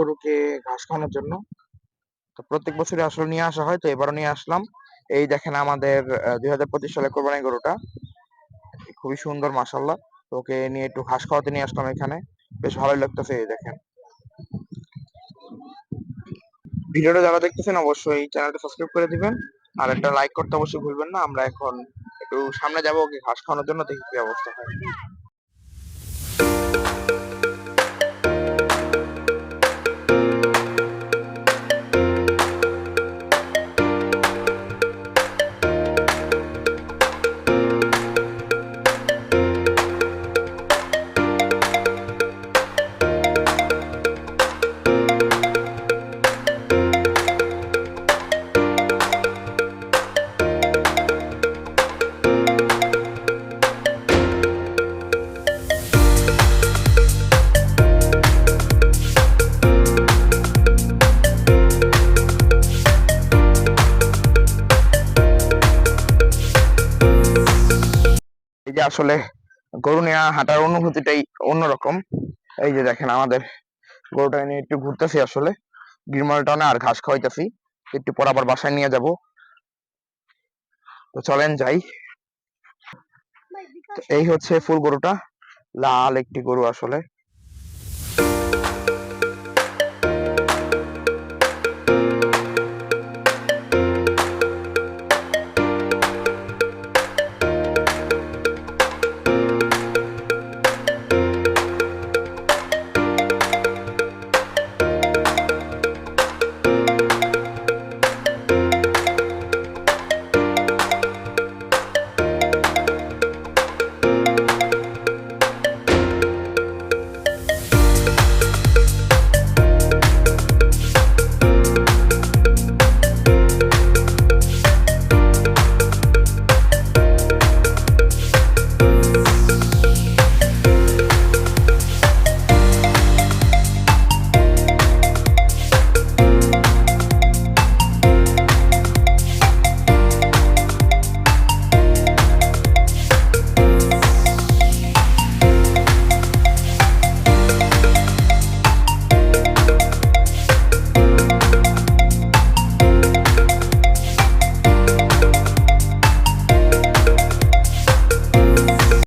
গরুকে ঘাস খাওয়ানোর জন্য। তো প্রত্যেক বছরই আসলে নিয়ে আসা হয়, তো এবারও নিয়ে আসলাম। এই দেখেন আমাদের দুই হাজার পঁচিশ সালে কোরবানি গরুটা। খুবই সুন্দর মাসাল্লাহ তো ওকে নিয়ে একটু ঘাস খাওয়াতে নিয়ে আসলাম এখানে। বেশ ভালোই লাগতেছে এই দেখেন। ভিডিওটা যারা দেখতেছেন অবশ্যই চ্যানেলটা সাবস্ক্রাইব করে দিবেন। আর একটা লাইক করতে অবশ্যই ভুলবেন না। আমরা এখন একটু সামনে যাব, ওকে ঘাস খাওয়ানোর জন্য, দেখি কি অবস্থা হয়। এই যে আসলে গরু নিয়ে হাঁটার অনুভূতিটাই অন্যরকম। এই যে দেখেন আমাদের গরুটা নিয়ে একটু ঘুরতেছি আসলে। গ্রিমাল টনে আর ঘাস খাওয়াইতেছি। একটু পর আবার বাসায় নিয়ে যাব। তো চলেন যাই। এই হচ্ছে ফুল গরুটা। লাল একটি গরু আসলে।